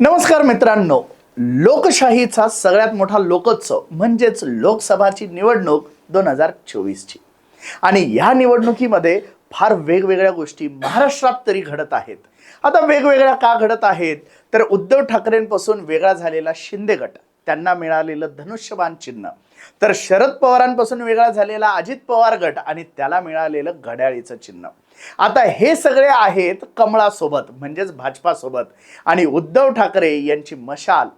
नमस्कार मित्रांनो. लोकशाहीचा सगळ्यात मोठा लोकोत्सव म्हणजेच लोकसभाची निवडणूक दोन हजार चोवीसची. आणि या निवडणुकीमध्ये फार वेगवेगळ्या गोष्टी महाराष्ट्रात तरी घडत आहेत. आता वेगवेगळ्या का घडत आहेत? तर उद्धव ठाकरेंपासून वेगळा झालेला शिंदे गट त्यांना मिळालेलं धनुष्यबाण चिन्ह. तर शरद पवारांपासून वेगळा झालेला अजित पवार गट आणि त्याला मिळालेलं घड्याळीचं चिन्ह. आता हे सगळे आहेत कमळासोबत म्हणजेच भाजपासोबत. आणि उद्धव ठाकरे यांची मशाल.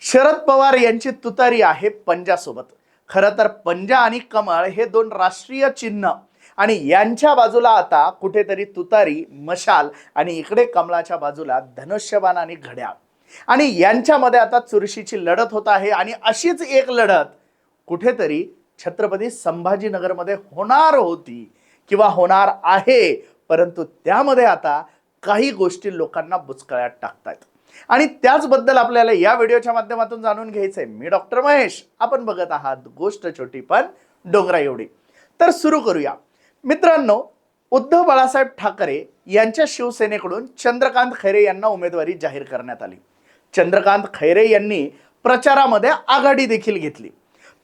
शरद पवार यांची तुतारी आहे पंजासोबत. खरं तर पंजा आणि कमळ हे दोन राष्ट्रीय चिन्ह. आणि यांच्या बाजूला आता कुठेतरी तुतारी मशाल आणि इकडे कमळाच्या बाजूला धनुष्यबाण आणि घड्याळ. आणि यांच्यामध्ये आता चुरशीची लढत होत आहे आणि अशीच एक लढत कुठेतरी छत्रपती संभाजीनगरमध्ये होणार होती. किंवा होणार आहे. परंतु त्यामध्ये आता काही गोष्टी लोकांना बुचकळ्यात टाकतायत. आणि त्याचबद्दल आपल्याला या व्हिडिओच्या माध्यमातून जाणून घ्यायचंय. मी डॉक्टर महेश. आपण बघत आहात गोष्ट छोटी पण डोंगरा एवढी. तर सुरू करूया. मित्रांनो उद्धव बाळासाहेब ठाकरे यांच्या शिवसेनेकडून चंद्रकांत खैरे यांना उमेदवारी जाहीर करण्यात आली. चंद्रकांत खैरे यांनी प्रचारामध्ये आघाडी देखील घेतली.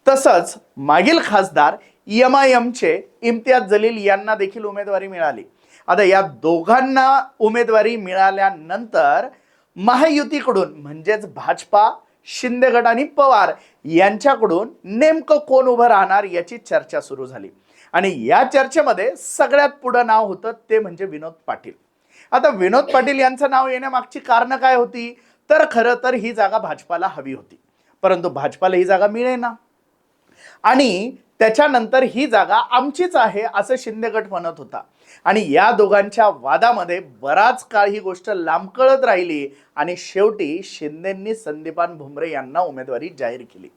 तसंच मागील खासदार एम आय एमचे इम्तियाज जलील यांना देखील उमेदवारी मिळाली. आता या दोघांना उमेदवारी मिळाल्यानंतर महायुतीकडून म्हणजेच भाजपा शिंदे गट आणि पवार यांच्याकडून नेमकं कोण उभं राहणार याची चर्चा सुरू झाली. आणि या चर्चेमध्ये सगळ्यात पुढं नाव होतं ते म्हणजे विनोद पाटील. आता विनोद पाटील यांचं नाव येण्यामागची कारणं काय होती? तर खरं तर ही जागा भाजपाला हवी होती. परंतु भाजपाला ही जागा मिळेना. आणि त्याच्यानंतर ही जागा आमचीच आहे असं शिंदे गट म्हणत होता. आणि या दोघांच्या वादामध्ये बराच काळ ही गोष्ट लांबकळत राहिली आणि शेवटी शिंदेंनी संदीपान भुमरे यांना उमेदवारी जाहीर केली.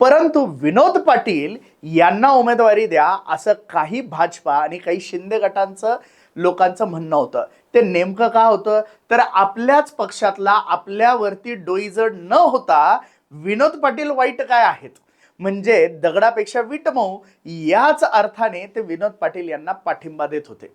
परंतु विनोद पाटील यांना उमेदवारी द्या असं काही भाजपा आणि काही शिंदे गटांचं लोकांचं म्हणणं होतं. ते नेमकं का होतं? तर आपल्याच पक्षातला आपल्यावरती डोईजड न होता विनोद पाटील वाईट काय आहेत? म्हणजे दगडापेक्षा विट मऊ याच अर्थाने ते विनोद पाटील यांना पाठिंबा देत होते.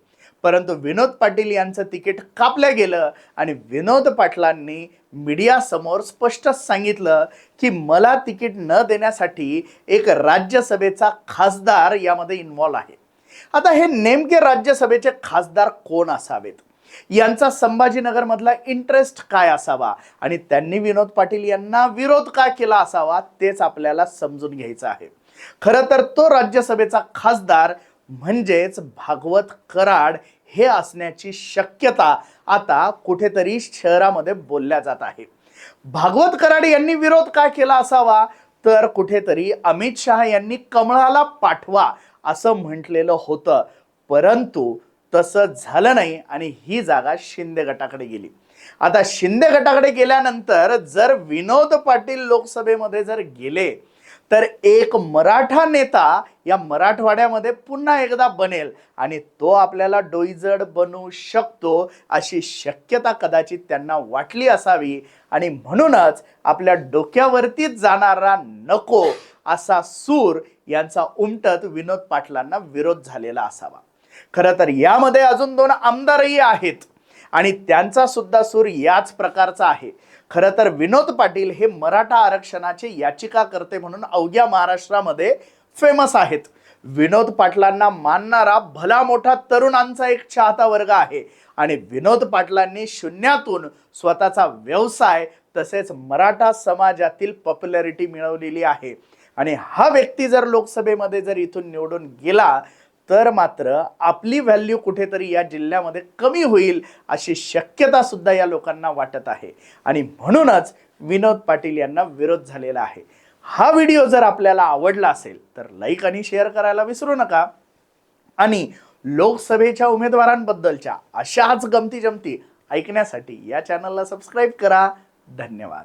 परंतु विनोद पाटील यांचं तिकीट कापलं गेलं आणि विनोद पाटलांनी मीडियासमोर स्पष्ट सांगितलं की मला तिकीट न देण्यासाठी एक राज्यसभेचा खासदार यामध्ये इन्व्हॉल्व आहे. आता हे नेमके राज्यसभेचे खासदार कोण असावेत? यांचा संभाजीनगरमधला इंटरेस्ट काय असावा? आणि त्यांनी विनोद पाटील यांना विरोध का केला असावा? तेच आपल्याला समजून घ्यायचं आहे. खरं तर तो राज्यसभेचा खासदार म्हणजेच भागवत कराड हे असण्याची शक्यता आता कुठेतरी शहरामध्ये बोलल्या जात आहे. भागवत कराड यांनी विरोध का केला असावा? तर कुठेतरी अमित शहा यांनी कमळाला पाठवा असं म्हटलेलं होतं. परंतु तसं झालं नाही आणि ही जागा शिंदे गटाकडे गेली. आता शिंदे गटाकडे गेल्यानंतर जर विनोद पाटील लोकसभेमध्ये जर गेले तर एक मराठा नेता या मराठवाड्यामध्ये पुन्हा एकदा बनेल आणि तो आपल्याला डोईजड बनवू शकतो अशी शक्यता कदाचित त्यांना वाटली असावी आणि म्हणूनच आपल्या डोक्यावरतीच जाणारा नको असा सूर यांचा उमटत विनोद पाटलांना विरोध झालेला असावा. खरं तर यामध्ये अजून दोन आमदारही आहेत. आणि त्यांचा सुद्धा सूर याच प्रकारचा आहे. खरं तर विनोद पाटील हे मराठा आरक्षणाचे याचिकाकर्ते म्हणून अवघ्या महाराष्ट्रामध्ये फेमस आहेत. विनोद पाटलांना मानणारा भला मोठा तरुणांचा एक चाहता वर्ग आहे. आणि विनोद पाटलांनी शून्यातून स्वतःचा व्यवसाय तसेच मराठा समाजातील पॉप्युलॅरिटी मिळवलेली आहे. आणि हा व्यक्ती जर लोकसभेमध्ये जर इथून निवडून गेला तर मात्र आपली व्हॅल्यू कुठेतरी या जिल्ह्यामध्ये कमी होईल अशी शक्यता सुद्धा या लोकांना वाटत आहे. आणि म्हणूनच विनोद पाटील यांना विरोध झालेला आहे. हा व्हिडिओ जर आपल्याला आवडला असेल तर लाईक आणि शेअर करायला विसरू नका. आणि लोकसभेच्या उमेदवारांबद्दलच्या अशाच गमती जमती ऐकण्यासाठी या चॅनलला सबस्क्राईब करा. धन्यवाद.